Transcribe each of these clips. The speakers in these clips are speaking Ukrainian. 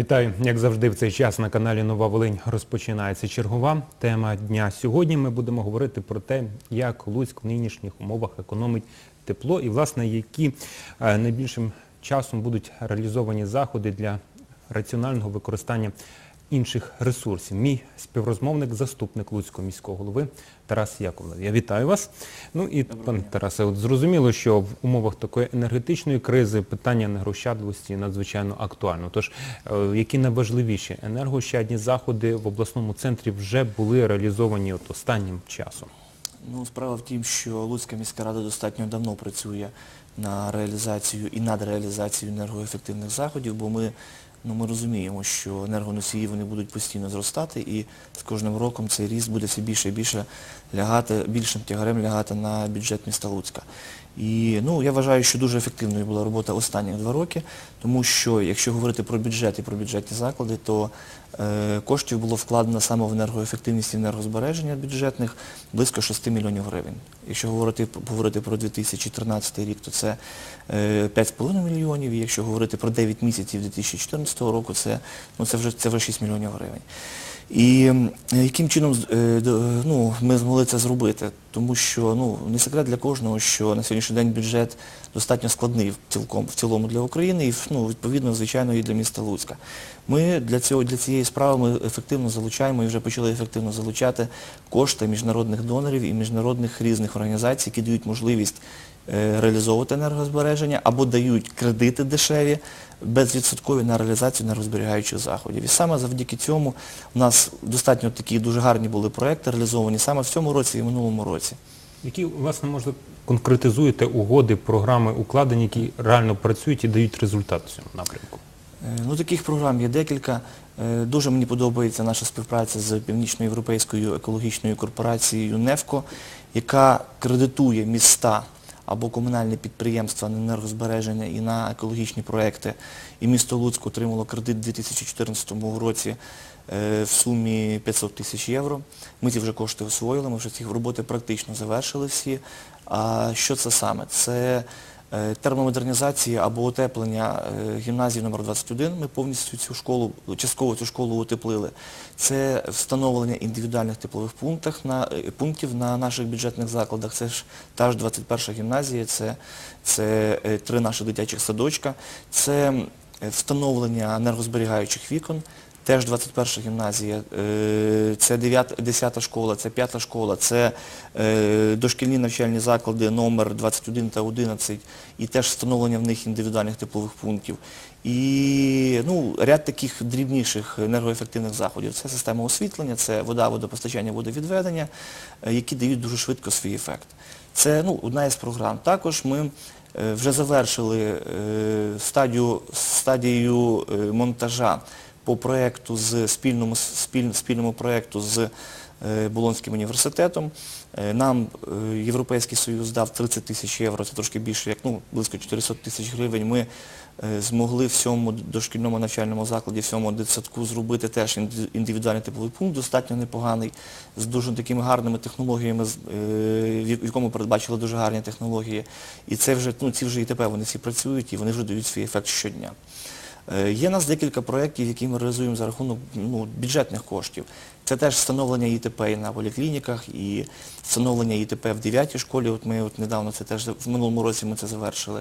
Вітаю, як завжди, в цей час на каналі Нова Волинь розпочинається чергова тема дня. Сьогодні ми будемо говорити про те, як Луцьк в нинішніх умовах економить тепло і, власне, які е, найбільшим часом будуть реалізовані заходи для раціонального використання інших ресурсів. Мій співрозмовник, заступник Луцького міського голови Тарас Яковлев. Я вітаю вас. Ну і пане Тарасе, от зрозуміло, що в умовах такої енергетичної кризи питання енергощадливості надзвичайно актуально. Тож, е, які найважливіші енергощадні заходи в обласному центрі вже були реалізовані от останнім часом? Ну, справа в тім, що Луцька міська рада достатньо давно працює на реалізацію і над реалізацією енергоефективних заходів, бо ми, ну, ми розуміємо, що енергоносії вони будуть постійно зростати і з кожним роком цей ріст буде все більше і більше лягати, більшим тягарем лягати на бюджет міста Луцька. І ну, я вважаю, що дуже ефективною була робота останні два роки, тому що якщо говорити про бюджет і про бюджетні заклади, то коштів було вкладено саме в енергоефективність і енергозбереження бюджетних близько 6 мільйонів гривень. Якщо говорити, говорити про 2013 рік, то це е, 5,5 мільйонів, і якщо говорити про 9 місяців 2014 року, це, ну, це, вже, це вже 6 мільйонів гривень. І яким чином е, ну, ми змогли це зробити? Тому що ну, не секрет для кожного, що на сьогоднішній день бюджет достатньо складний в, цілком, в цілому для України і ну, відповідно, звичайно, і для міста Луцька. Ми для, цього, для цієї справи ми ефективно залучаємо і вже почали ефективно залучати кошти міжнародних донорів і міжнародних різних організацій, які дають можливість е, реалізовувати енергозбереження або дають кредити дешеві, безвідсоткові на реалізацію енергозберігаючих заходів. І саме завдяки цьому у нас достатньо такі дуже гарні були проекти реалізовані саме в цьому році і в минулому році. Які, власне, можливо, конкретизуєте угоди, програми укладені, які реально працюють і дають результат в цьому напрямку? Е, Ну, таких програм є декілька. Е, Дуже мені подобається наша співпраця з Північноєвропейською екологічною корпорацією «Невко», яка кредитує міста або комунальні підприємства на енергозбереження і на екологічні проекти. І місто Луцьк отримало кредит у 2014 році е, в сумі 500 тисяч євро. Ми ці вже кошти освоїли, ми вже ці роботи практично завершили всі. А що це саме? Це е, термомодернізація або утеплення е, гімназії номер 21. Ми повністю цю школу, частково цю школу утеплили. Це встановлення індивідуальних теплових е, пунктів на наших бюджетних закладах. Це ж та ж 21 гімназія, це, це три наші дитячих садочка, це встановлення енергозберігаючих вікон. Теж 21 гімназія, е, це 9, 10 школа, це 5 школа, це е, дошкільні навчальні заклади номер 21 та 11 і теж встановлення в них індивідуальних теплових пунктів. І ну, ряд таких дрібніших енергоефективних заходів. Це система освітлення, це вода, водопостачання, водовідведення, е, які дають дуже швидко свій ефект. Це ну, одна із програм. Також ми вже завершили стадію, монтажа по проєкту з спільному, спіль, спільному проєкту з е, Болонським університетом. Е, Нам е, Європейський Союз дав 30 тисяч євро, це трошки більше, як ну, близько 400 тисяч гривень. Ми змогли в цьому дошкільному навчальному закладі, в цьому дитсадку зробити теж індивідуальний тепловий пункт, достатньо непоганий, з дуже такими гарними технологіями, в якому передбачили дуже гарні технології. І це вже, ну, ці вже і тепер вони всі працюють і вони вже дають свій ефект щодня. Е, Є у нас декілька проєктів, які ми реалізуємо за рахунок ну, бюджетних коштів. Це теж встановлення ІТП і на поліклініках, і встановлення ІТП в 9 школі. От ми от недавно це теж в минулому році ми це завершили.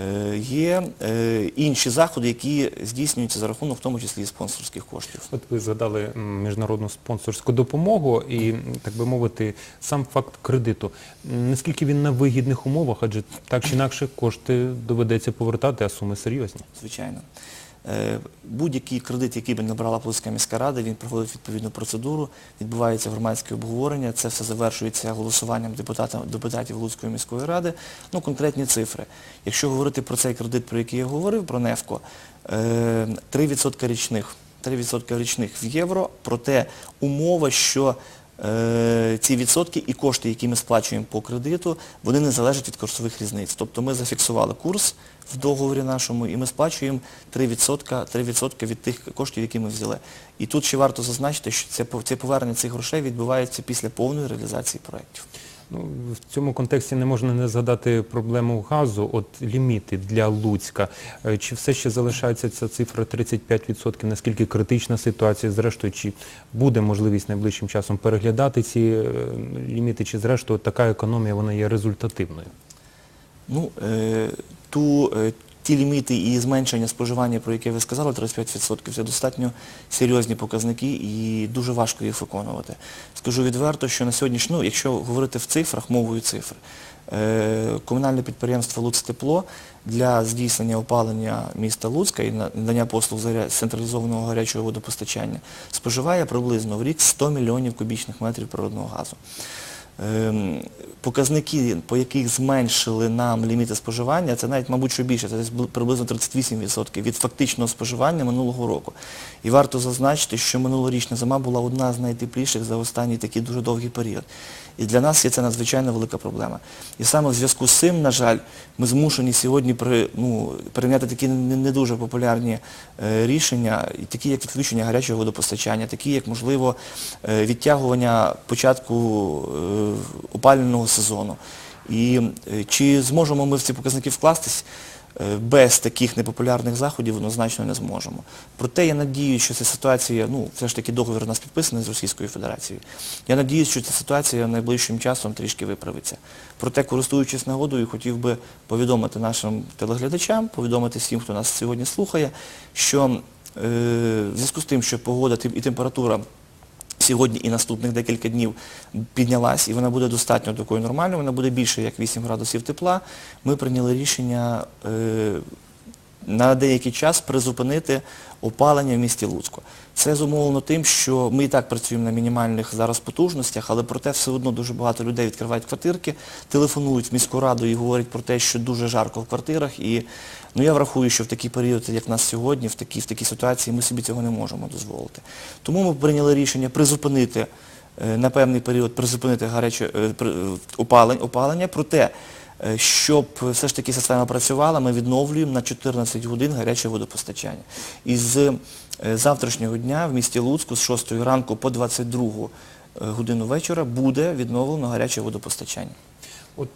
Е, Є е, інші заходи, які здійснюються за рахунок, в тому числі і спонсорських коштів. От ви згадали м, міжнародну спонсорську допомогу і, так би мовити, сам факт кредиту. М, Наскільки він на вигідних умовах, адже так чи інакше кошти доведеться повертати, а суми серйозні. звичайно. Е, Будь-який кредит, який би набрала Полицька міська рада, він проходить відповідну процедуру, відбувається громадське обговорення, це все завершується голосуванням депутатів, Луцької міської ради. Ну, конкретні цифри. Якщо говорити про цей кредит, про який я говорив, про НЕФКО, е, 3% річних. 3% річних в євро, проте умова, що е, ці відсотки і кошти, які ми сплачуємо по кредиту, вони не залежать від курсових різниць. Тобто ми зафіксували курс в договорі нашому і ми сплачуємо 3%, 3% від тих коштів, які ми взяли. І тут ще варто зазначити, що це повернення цих грошей відбувається після повної реалізації проєктів. Ну, в цьому контексті не можна не згадати проблему газу, от ліміти для Луцька. Е, Чи все ще залишається ця цифра 35%? Наскільки критична ситуація? Зрештою, чи буде можливість найближчим часом переглядати ці е, ліміти, чи зрештою така економія вона є результативною? Ну, е, ту, ті ліміти і зменшення споживання, про яке ви сказали, 35%, це достатньо серйозні показники і дуже важко їх виконувати. Скажу відверто, що на сьогоднішній, ну, якщо говорити в цифрах, мовою цифр, е, комунальне підприємство «Луцтепло» для здійснення опалення міста Луцька і надання послуг з централізованого гарячого водопостачання споживає приблизно в рік 100 мільйонів кубічних метрів природного газу. Ем, Показники, по яких зменшили нам ліміти споживання, це навіть, мабуть, що більше, це приблизно 38% від фактичного споживання минулого року. І варто зазначити, що минулорічна зима була одна з найтепліших за останній такий дуже довгий період. І для нас є це надзвичайно велика проблема. І саме в зв'язку з цим, на жаль, ми змушені сьогодні ну, прийняти такі не, не дуже популярні е, рішення, такі як відключення гарячого водопостачання, такі як, можливо, е, відтягування початку е, опалювального сезону. І е, чи зможемо ми в ці показники вкластись? Е, Без таких непопулярних заходів однозначно не зможемо. Проте я надіюсь, що ця ситуація, ну, все ж таки договір у нас підписаний з Російською Федерацією. Я надіюсь, що ця ситуація найближчим часом трішки виправиться. Проте, користуючись нагодою, хотів би повідомити нашим телеглядачам, повідомити всім, хто нас сьогодні слухає, що е, в зв'язку з тим, що погода і температура сьогодні і наступних декілька днів піднялась, і вона буде достатньо такою нормальною, вона буде більше як 8 градусів тепла, ми прийняли рішення е, на деякий час призупинити опалення в місті Луцьку. Це зумовлено тим, що ми і так працюємо на мінімальних зараз потужностях, але проте все одно дуже багато людей відкривають квартирки, телефонують в міську раду і говорять про те, що дуже жарко в квартирах. І ну, я врахую, що в такий період, як нас сьогодні, в такій, в такій ситуації, ми собі цього не можемо дозволити. Тому ми прийняли рішення призупинити е, на певний період призупинити гаряче е, е, опалень- опалення, проте Щоб все ж таки система працювала, ми відновлюємо на 14 годин гаряче водопостачання. І з е, завтрашнього дня в місті Луцьку з 6 ранку по 22 годину вечора буде відновлено гаряче водопостачання. От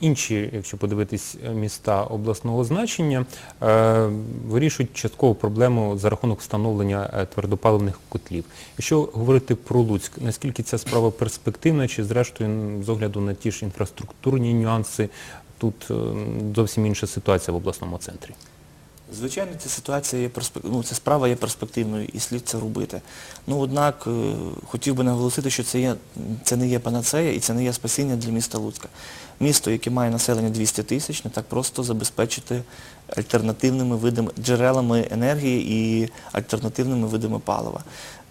інші, якщо подивитись е, міста обласного значення, е, вирішують часткову проблему за рахунок встановлення е, твердопаливних котлів. Якщо говорити про Луцьк, наскільки ця справа перспективна, чи зрештою з огляду на ті ж інфраструктурні нюанси, тут зовсім інша ситуація в обласному центрі? Звичайно, ця ситуація є ну, ця справа є перспективною і слід це робити. Ну, однак, е, хотів би наголосити, що це, є, це не є панацея і це не є спасіння для міста Луцька. Місто, яке має населення 200 тисяч, не так просто забезпечити альтернативними видами, джерелами енергії і альтернативними видами палива.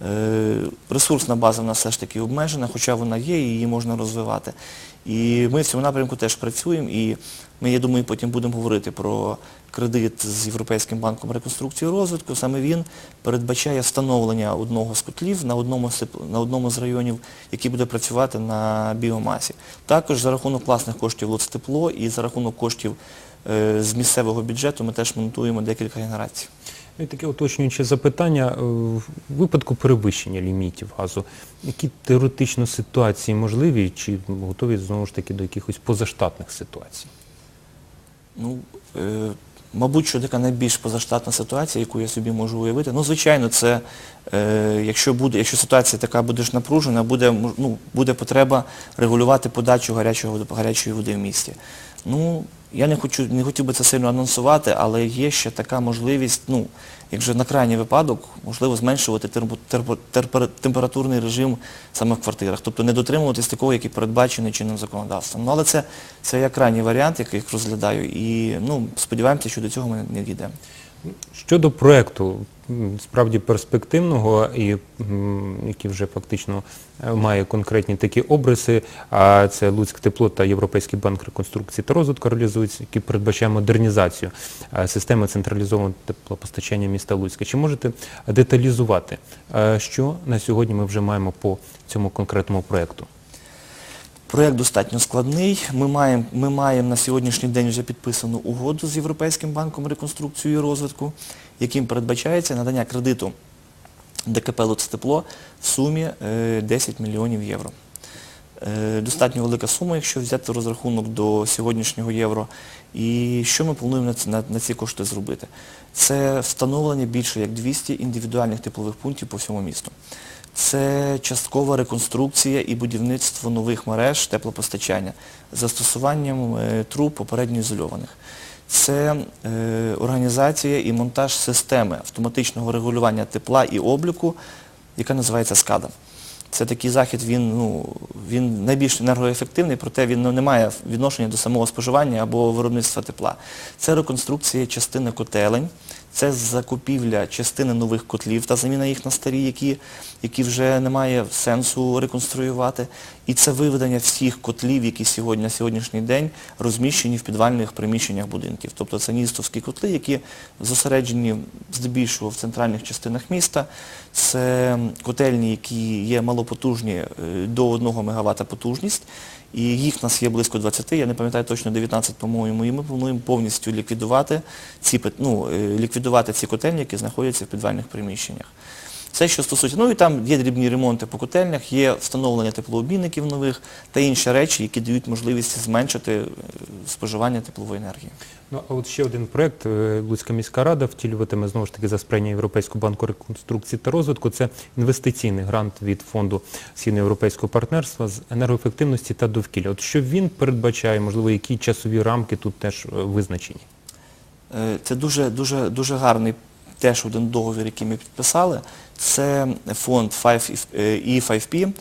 Е, Ресурсна база в нас все ж таки обмежена, хоча вона є і її можна розвивати. І ми в цьому напрямку теж працюємо і ми, я думаю, потім будемо говорити про кредит з Європейським банком реконструкції і розвитку. Саме він передбачає встановлення одного з котлів на одному, на одному з районів, який буде працювати на біомасі. Також за рахунок власних коштів Луцтепло і за рахунок коштів з місцевого бюджету ми теж монтуємо декілька генерацій. Ну, І таке уточнююче запитання. Е, В випадку перевищення лімітів газу, які теоретично ситуації можливі, чи готові знову ж таки до якихось позаштатних ситуацій? Ну, е, мабуть, що така найбільш позаштатна ситуація, яку я собі можу уявити. Ну, звичайно, це, е, якщо, буде, якщо ситуація така буде ж напружена, буде, ну, буде потреба регулювати подачу гарячого, гарячої води в місті. Ну, я не, хочу, не хотів би це сильно анонсувати, але є ще така можливість, ну, як на крайній випадок, можливо, зменшувати температурний режим саме в квартирах. Тобто не дотримуватись такого, який передбачений чинним законодавством. Ну, але це, це я крайній варіант, який розглядаю. І ну, сподіваємося, що до цього ми не дійдемо. Щодо проекту, м, справді перспективного і який вже фактично е, має конкретні такі обриси, а це Луцьк Тепло та Європейський банк реконструкції та розвитку реалізують, які передбачає модернізацію е, системи централізованого теплопостачання міста Луцька. Чи можете деталізувати, е, що на сьогодні ми вже маємо по цьому конкретному проекту? Проєкт достатньо складний. Ми маємо, ми маємо на сьогоднішній день вже підписану угоду з Європейським банком реконструкції і розвитку, яким передбачається надання кредиту ДКП «Луцтепло» в сумі е, 10 мільйонів євро. Е, Достатньо велика сума, якщо взяти розрахунок до сьогоднішнього євро. І що ми плануємо на ці, на, на ці кошти зробити? Це встановлення більше як 200 індивідуальних теплових пунктів по всьому місту. Це часткова реконструкція і будівництво нових мереж теплопостачання з застосуванням е, труб попередньо ізольованих. Це е, організація і монтаж системи автоматичного регулювання тепла і обліку, яка називається СКАДА. Це такий захід, він, ну, він найбільш енергоефективний, проте він ну, не має відношення до самого споживання або виробництва тепла. Це реконструкція частини котелень, це закупівля частини нових котлів та заміна їх на старі, які, які вже немає сенсу реконструювати. І це виведення всіх котлів, які сьогодні, на сьогоднішній день розміщені в підвальних приміщеннях будинків. Тобто це ністовські котли, які зосереджені здебільшого в центральних частинах міста. Це котельні, які є малопотужні е, до 1 МВт потужність. І їх в нас є близько 20, я не пам'ятаю точно 19, по-моєму, і ми плануємо повністю ліквідувати ці, ну, е, ліквідувати ці котельні, які знаходяться в підвальних приміщеннях. Це що стосується, ну і там є дрібні ремонти по котельнях, є встановлення теплообмінників нових та інші речі, які дають можливість зменшити е, споживання теплової енергії. Ну, а от ще один проект е, Луцька міська рада втілюватиме знову ж таки за сприяння Європейського банку реконструкції та розвитку. Це інвестиційний грант від фонду Східноєвропейського партнерства з енергоефективності та довкілля. От що він передбачає, можливо, які часові рамки тут теж е, визначені? Це дуже, дуже, дуже гарний теж один договір, який ми підписали. Це фонд 5 E5P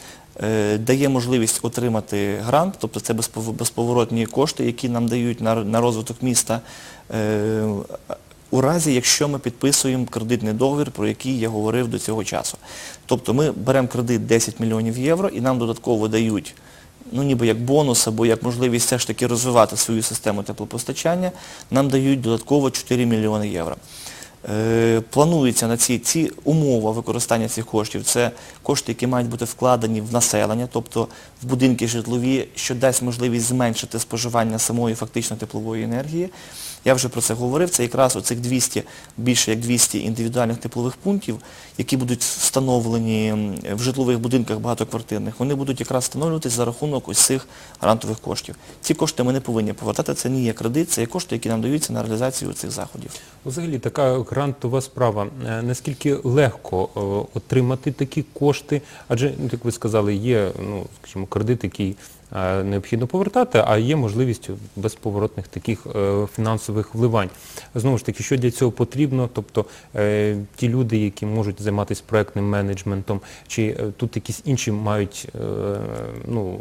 е, дає можливість отримати грант, тобто це безповоротні кошти, які нам дають на, на розвиток міста. е, У разі, якщо ми підписуємо кредитний договір, про який я говорив до цього часу. Тобто ми беремо кредит 10 мільйонів євро і нам додатково дають ну ніби як бонус або як можливість все ж таки розвивати свою систему теплопостачання, нам дають додатково 4 мільйони євро. Е, Планується на ці, ці умова використання цих коштів. Це кошти, які мають бути вкладені в населення, тобто в будинки житлові, що дасть можливість зменшити споживання самої фактично теплової енергії. Я вже про це говорив, це якраз оцих 200, більше як 200 індивідуальних теплових пунктів, які будуть встановлені в житлових будинках багатоквартирних, вони будуть якраз встановлюватись за рахунок ось цих грантових коштів. Ці кошти ми не повинні повертати, це не є кредит, це є кошти, які нам даються на реалізацію цих заходів. Взагалі така грантова справа. Е, Наскільки легко е, отримати такі кошти? Адже, ну, як ви сказали, є, ну, кредит, який необхідно повертати, а є можливість безповоротних таких е, фінансових вливань. Знову ж таки, що для цього потрібно? Тобто е, ті люди, які можуть займатися проектним менеджментом, чи е, тут якісь інші мають е, ну,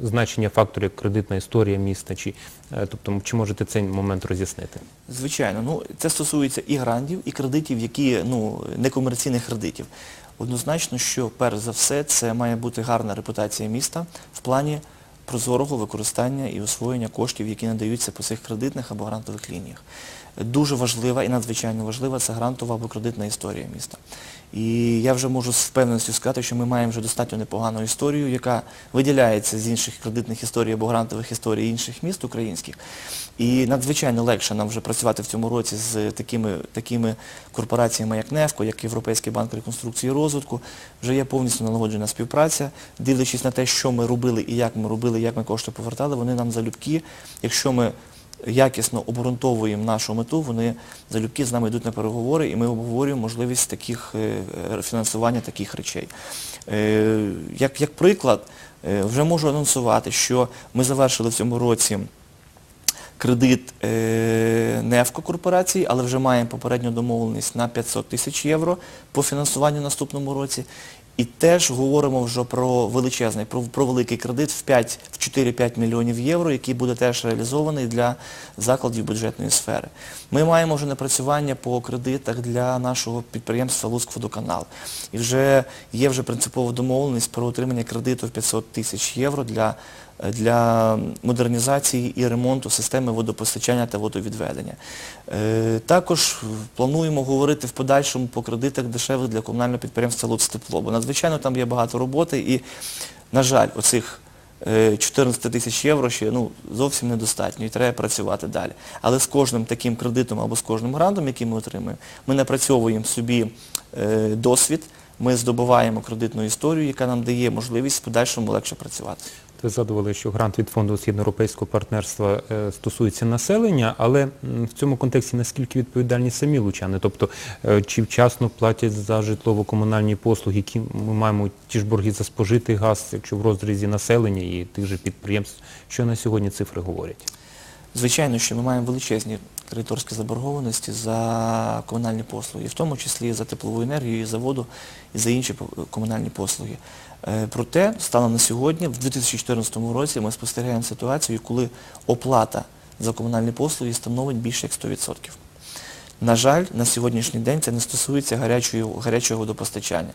значення фактори, як кредитна історія міста, чи, е, тобто, чи можете цей момент роз'яснити? Звичайно, ну це стосується і грантів, і кредитів, які ну некомерційних кредитів. Однозначно, що перш за все це має бути гарна репутація міста в плані прозорого використання і освоєння коштів, які надаються по цих кредитних або грантових лініях. Дуже важлива і надзвичайно важлива це грантова або кредитна історія міста. І я вже можу з впевненістю сказати, що ми маємо вже достатньо непогану історію, яка виділяється з інших кредитних історій або грантових історій інших міст українських. І надзвичайно легше нам вже працювати в цьому році з такими, такими корпораціями, як НЕФКО, як Європейський банк реконструкції і розвитку. Вже є повністю налагоджена співпраця. Дивлячись на те, що ми робили і як ми робили, як ми кошти повертали, вони нам залюбки, якщо ми якісно обґрунтовуємо нашу мету, вони залюбки з нами йдуть на переговори і ми обговорюємо можливість таких е, е, фінансування таких речей. Е, Як, як приклад, вже можу анонсувати, що ми завершили в цьому році кредит НЕФКО корпорації, але вже маємо попередню домовленість на 500 тисяч євро по фінансуванню в наступному році. І теж говоримо вже про величезний, про, про великий кредит в 5, в 4-5 мільйонів євро, який буде теж реалізований для закладів бюджетної сфери. Ми маємо вже напрацювання по кредитах для нашого підприємства Лускводоканал. І вже є вже принципова домовленість про отримання кредиту в 500 тисяч євро для для модернізації і ремонту системи водопостачання та водовідведення. Е, Також плануємо говорити в подальшому по кредитах дешевих для комунального підприємства «Луцтепло», бо надзвичайно там є багато роботи і, на жаль, оцих е, 14 тисяч євро ще ну, зовсім недостатньо і треба працювати далі. Але з кожним таким кредитом або з кожним грантом, який ми отримуємо, ми напрацьовуємо собі е, досвід, ми здобуваємо кредитну історію, яка нам дає можливість в подальшому легше працювати. Ви згадували, що грант від фонду східноєвропейського партнерства е, стосується населення, але в цьому контексті наскільки відповідальні самі лучани? Тобто, е, чи вчасно платять за житлово-комунальні послуги, які ми маємо ті ж борги за спожитий газ, якщо в розрізі населення і тих же підприємств, що на сьогодні цифри говорять? Звичайно, що ми маємо величезні кредиторські заборгованості за комунальні послуги, в тому числі за теплову енергію, за воду, і за інші комунальні послуги. Е, Проте, станом на сьогодні, в 2014 році, ми спостерігаємо ситуацію, коли оплата за комунальні послуги становить більше як 100%. На жаль, на сьогоднішній день це не стосується гарячого водопостачання.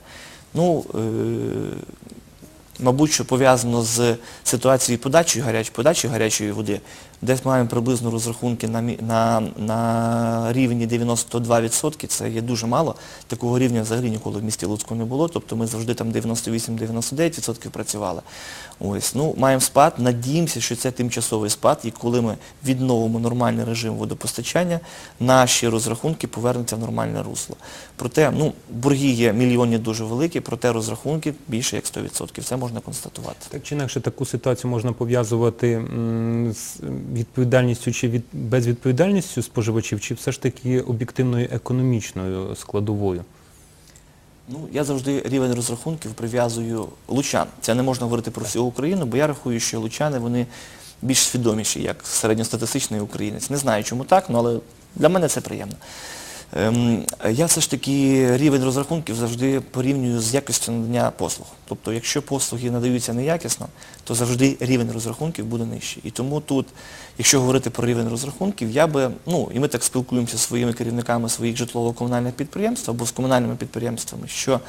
Ну, е, мабуть, що пов'язано з ситуацією подачі гарячої, подачі гарячої води, десь маємо приблизно розрахунки на, на, на рівні 92%, це є дуже мало. Такого рівня взагалі ніколи в місті Луцьку не було, тобто ми завжди там 98-99% працювали. Ось, ну, маємо спад, надіємося, що це тимчасовий спад, і коли ми відновимо нормальний режим водопостачання, наші розрахунки повернуться в нормальне русло. Проте, ну, борги є мільйонні дуже великі, проте розрахунки більше як 100%. Це можна констатувати. Так чи інакше таку ситуацію можна пов'язувати з відповідальністю чи від, безвідповідальністю споживачів, чи все ж таки об'єктивною економічною складовою? Ну, я завжди рівень розрахунків прив'язую лучан. Це не можна говорити про всю Україну, бо я рахую, що лучани вони більш свідоміші, як середньостатистичний українець. Не знаю, чому так, ну, але для мене це приємно. Ем, я все ж таки рівень розрахунків завжди порівнюю з якістю надання послуг. Тобто, якщо послуги надаються неякісно, то завжди рівень розрахунків буде нижчий. І тому тут, якщо говорити про рівень розрахунків, я би, ну, і ми так спілкуємося зі своїми керівниками своїх житлово-комунальних підприємств або з комунальними підприємствами, що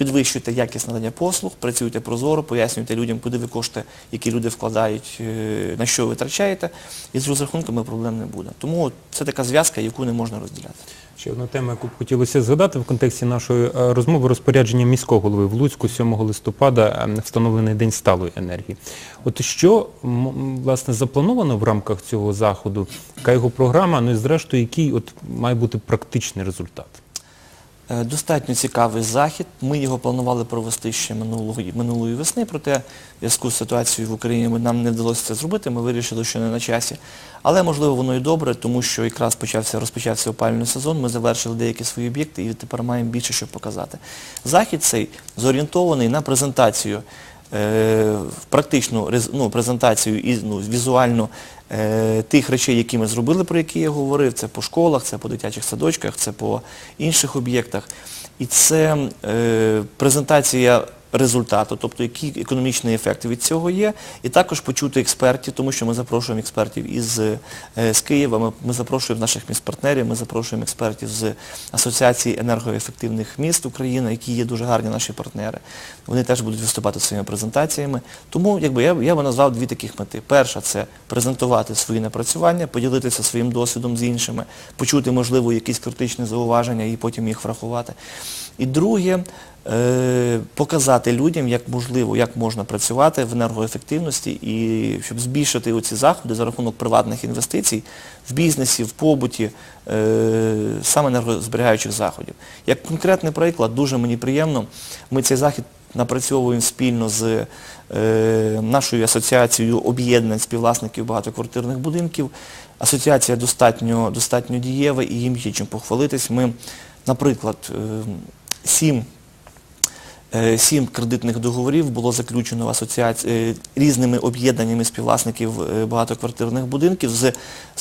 підвищуйте якість надання послуг, працюйте прозоро, пояснюйте людям, куди ви кошти, які люди вкладають, е, на що ви витрачаєте, і з розрахунками проблем не буде. Тому це така зв'язка, яку не можна розділяти. Ще одна тема, яку б хотілося згадати в контексті нашої е, розмови, розпорядження міського голови в Луцьку 7 листопада е, встановлений День сталої енергії. От що власне заплановано в рамках цього заходу, яка його програма, ну і зрештою, який от має бути практичний результат? Е, Достатньо цікавий захід. Ми його планували провести ще минулої весни, проте в зв'язку з ситуацією в Україні нам не вдалося це зробити, ми вирішили, що не на часі. Але можливо воно і добре, тому що якраз почався, розпочався опалювальний сезон, ми завершили деякі свої об'єкти і тепер маємо більше що показати. Захід цей зорієнтований на презентацію е, практичну ну, презентацію і ну, візуальну тих речей, які ми зробили, про які я говорив, це по школах, це по дитячих садочках, це по інших об'єктах. І це е, презентація результату, тобто який економічний ефект від цього є, і також почути експертів, тому що ми запрошуємо експертів із е, Києва, ми, запрошуємо наших міст-партнерів, ми запрошуємо експертів з Асоціації енергоефективних міст України, які є дуже гарні наші партнери. Вони теж будуть виступати своїми презентаціями. Тому я, би назвав дві таких мети. Перша це презентувати свої напрацювання, поділитися своїм досвідом з іншими, почути, можливо, якісь критичні зауваження і потім їх врахувати. І друге, показати людям, як можливо, як можна працювати в енергоефективності і щоб збільшити оці заходи за рахунок приватних інвестицій в бізнесі, в побуті, е, саме енергозберігаючих заходів. Як конкретний приклад, дуже мені приємно, ми цей захід напрацьовуємо спільно з е, нашою асоціацією об'єднань співвласників багатоквартирних будинків. Асоціація достатньо, достатньо дієва і їм є чим похвалитись. Ми, наприклад, е, сім Е, Сім кредитних договорів було заключено е, різними об'єднаннями співвласників е, багатоквартирних будинків з,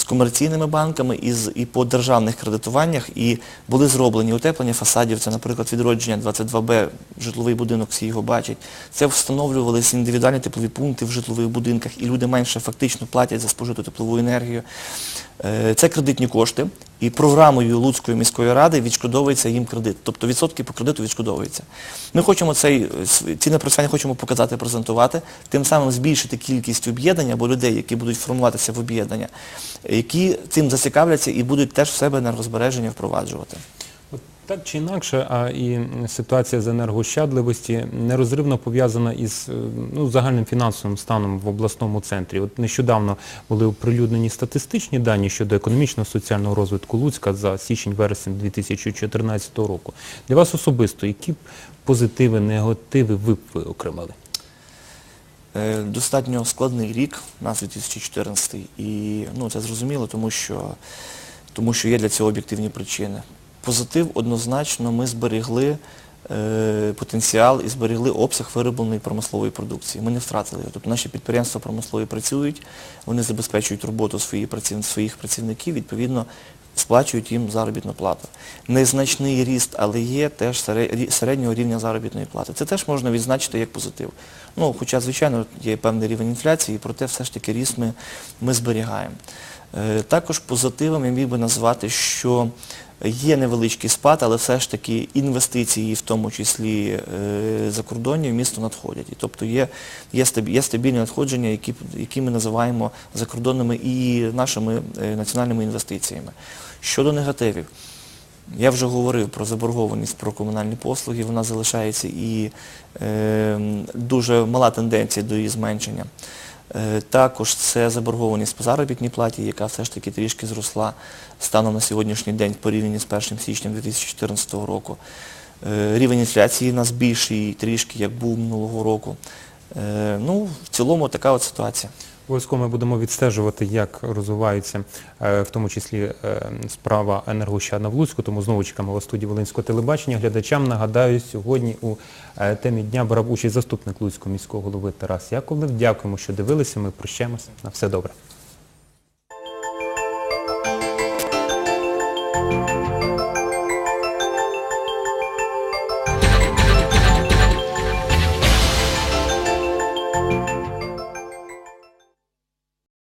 комерційними банками і по державних кредитуваннях. І були зроблені утеплення фасадів. Це, наприклад, відродження 22Б, житловий будинок, всі його бачать. Це встановлювалися індивідуальні теплові пункти в житлових будинках, і люди менше фактично платять за спожиту теплову енергію. Е, Це кредитні кошти, і програмою Луцької міської ради відшкодовується їм кредит. Тобто відсотки по кредиту відшкодовуються. Ми хочемо цей, ці напрацювання хочемо показати, презентувати, тим самим збільшити кількість об'єднань або людей, які будуть формуватися в об'єднання, які цим зацікавляться і будуть теж в себе енергозбереження впроваджувати. Так чи інакше, а і ситуація з енергощадливості нерозривно пов'язана із е, ну, загальним фінансовим станом в обласному центрі. От нещодавно були оприлюднені статистичні дані щодо економічно-соціального розвитку Луцька за січень-вересень 2014 року. Для вас особисто, які позитиви, негативи ви б виокремили? Е, Достатньо складний рік, нас 2014, і ну, це зрозуміло, тому що, тому що є для цього об'єктивні причини. Позитив однозначно ми зберегли е, потенціал і зберегли обсяг виробленої промислової продукції. Ми не втратили його. Тобто наші підприємства промислові працюють, вони забезпечують роботу своїх працівників, відповідно сплачують їм заробітну плату. Незначний ріст, але є теж середнього рівня заробітної плати. Це теж можна відзначити як позитив. Ну, хоча, звичайно, є певний рівень інфляції, проте все ж таки ріст ми, ми зберігаємо. Е, Також позитивом я міг би назвати, що є невеличкий спад, але все ж таки інвестиції, в тому числі е, закордонні, в місто надходять. Тобто є, стабільні надходження, які, які ми називаємо закордонними і нашими е, національними інвестиціями. Щодо негативів, я вже говорив про заборгованість про комунальні послуги, вона залишається і е, дуже мала тенденція до її зменшення. Е, також це заборгованість по заробітній платі, яка все ж таки трішки зросла станом на сьогоднішній день в порівнянні з 1 січня 2014 року. Е, рівень інфляції у нас більший трішки, як був минулого року. Е, ну, в цілому така от ситуація. Обов'язково ми будемо відстежувати, як розвивається, е, в тому числі е, справа енергощадна в Луцьку, тому знову чекаємо вас студії Волинського телебачення. Глядачам нагадаю, сьогодні у е, темі дня брав участь заступник Луцького міського голови Тарас Яковлев. Дякуємо, що дивилися. Ми прощаємося. На все добре.